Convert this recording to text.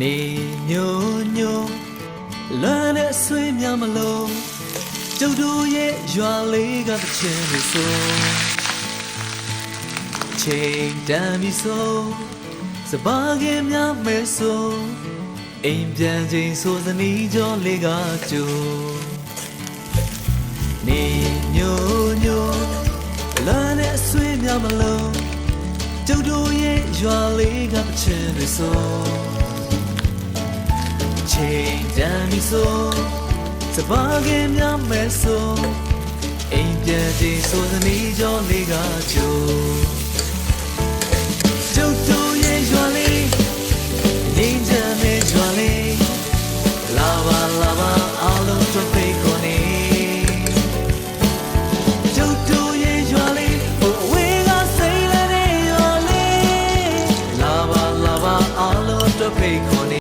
နေညိုညိုလွမ်းတဲ့ဆွေးများမလို့ကျုပ်တို့ရဲ့ရွာလေးကတစ်ချင်းလို့ဆိုချိန်တန်ပြီဆိုစပါးကင်းများမဲဆိုအိမ်ပြန်ချိန်ဆိုစနီးကြောလေးကကျိုးနေညိုညိုလွမ်းတဲ့ဆွေးများမလို့ကျုပ်တို့ရဲ့ရွာလေးကတစ်ချင်းလို့ဆို ချိန်တန်ပြီဆိုစပါးကင်းများမဲ့ဆိုအိမ်ပြန်ချိန်ဆိုသနီးကြောလေးကကျိုးကျုပ်တို့ရဲ့ရွာလေးနေကြတဲ့ရွာလေးလာပါလာပါအားလုံးတို့ဖိတ်ခေါ်နေကျုပ်တို့ရဲ့ရွာလေးဟိုအဝေးကစိတ်လည်းတဲ့ရွာလေးလာပါလာပါအားလုံးတို့ဖိတ်ခေါ်နေ